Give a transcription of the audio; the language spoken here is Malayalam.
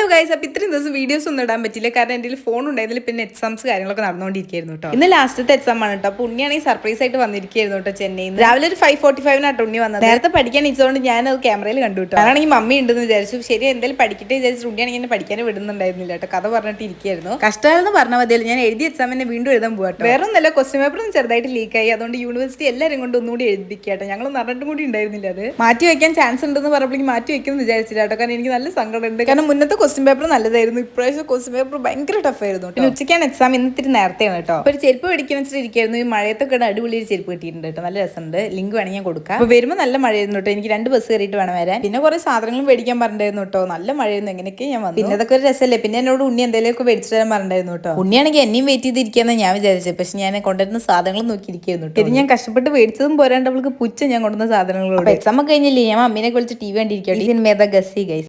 ഹലോ ഗൈസ് അപ്പം ഇത്രയും ദിവസം വീഡിയോസ് ഒന്നും ഇടാൻ പറ്റില്ല കാരണം എന്റെ ഫോൺ ഉണ്ടായതിൽ പിന്നെ എക്സാംസ് കാര്യങ്ങളൊക്കെ നടന്നുകൊണ്ടിരിക്കുകയായിരുന്നു കേട്ടോ. ഇന്ന് ലാസ്റ്റത്തെ എക്സാം ആണ് കേട്ടോ. അപ്പോൾ ഉണ്ണിയാണെങ്കിൽ സർപ്രൈസ് ആയിട്ട് വന്നിരിക്കുകയായിരുന്നു കേട്ടോ ചെന്നൈയിൽ രാവിലെ ഒരു ഫൈവ് ഫോർട്ടി ഫൈവിനാട്ടോ ഉണ്ണി വന്നത്. നേരത്തെ പഠിക്കാൻ ഇച്ചതുകൊണ്ട് ഞാൻ അത് ക്യാമറയിൽ കണ്ടു കേട്ടോ. ഞാനാണെങ്കിൽ മമ്മി ഉണ്ടെന്ന് വിചാരിച്ചു. ശരി എന്തായാലും പഠിക്കട്ടെ വിചാരിച്ചു ഉണ്ണിയാണെങ്കിൽ എന്നെ പഠിക്കാൻ വിടുന്നുണ്ടായിരുന്നില്ല കേട്ടോ. കഥ പറഞ്ഞിട്ട് ഇരിക്കുകയായിരുന്നു. കഷ്ടമാണെന്ന് പറഞ്ഞാൽ മതിയല്ലോ. ഞാൻ എഴുതിയ എക്സാമിനെ വീണ്ടും എഴുതാൻ പോകട്ടെ വേറെ ഒന്നല്ല ക്വസ്റ്റ്യൻ പേപ്പർ ഒന്ന് ചെറുതായിട്ട് ലീക്കായി അതുകൊണ്ട് യൂണിവേഴ്സിറ്റി എല്ലാവരും കൊണ്ട് ഒന്നുകൂടി എഴുതിക്കാട്ടോ ഞങ്ങൾ പറഞ്ഞിട്ടും കൂടി ഉണ്ടായിരുന്നില്ല അത്. മാറ്റി വയ്ക്കാൻ ചാൻസ് ഉണ്ടെന്ന് പറഞ്ഞപ്പോഴേക്കും മാറ്റി വയ്ക്കുമെന്ന് വിചാരിച്ചില്ല കേട്ടോ. കാരണം എനിക്ക് നല്ല സങ്കടമുണ്ട്. കാരണം മുന്നത്തെ ക്വസ്റ്റ്യൻ പേപ്പർ നല്ലതായിരുന്നു. ഇപ്രാവശ്യം ക്വസ്റ്റ്യൻ പേപ്പർ ഭയങ്കര ടഫ് ആയിരുന്നു പിന്നെ ഉച്ചയ്ക്കാണ് എക്സാം ഇന്ന് ഇത്തിരി നേരത്തെയാണ് കേട്ടോ. ഒരു ചെരുപ്പ് മേടിക്കാൻ വെച്ചിട്ട് ഇരിക്കായിരുന്നു ഈ മഴയത്തൊക്കെ അടിപൊളി ഒരു ചെരുപ്പ് കിട്ടിയിട്ടുണ്ട് കേട്ടോ. നല്ല രസമുണ്ട്. ലിങ്ക് വേണമെങ്കിൽ ഞാൻ കൊടുക്കാം. അപ്പോൾ വരുമ്പോൾ നല്ല മഴയായിരുന്നു കേട്ടോ. എനിക്ക് രണ്ട് ബസ് കയറിയിട്ട് വേണം വരാൻ. പിന്നെ കുറേ സാധനങ്ങളും മേടിക്കാൻ പറഞ്ഞിരുന്നു കേട്ടോ. നല്ല മഴയായിരുന്നു. എങ്ങനെയൊക്കെ ഞാൻ വന്നു. പിന്നെ അതൊക്കെ ഒരു രസമല്ലേ? പിന്നെ എന്നോട് ഉണ്ണി എന്തെങ്കിലുമൊക്കെ മേടിച്ചു തരാൻ പറഞ്ഞിരുന്നു കേട്ടോ. ഉണ്ണിയാണെങ്കിൽ എന്നെയും വെയിറ്റ് ചെയ്തിരിക്കാന്ന് ഞാൻ വിചാരിച്ചത്. പക്ഷെ ഞാൻ കൊണ്ടുവരുന്ന സാധനങ്ങൾ നോക്കിയിരിക്കുന്നു കേട്ടോ. ഇത് ഞാൻ കഷ്ടപ്പെട്ട് മേടിച്ചതും പോരാണ്ട് അവൾക്ക് പുച്ഛം ഞാൻ കൊണ്ടുവന്ന സാധനങ്ങളോട്. എക്സാം ഒക്കെ കഴിഞ്ഞില്ലേ? ഞാൻ അമ്മീനെ വിളിച്ച് ടി വി കണ്ടിരിക്കട്ടെ ഗസി ഗൈസ്.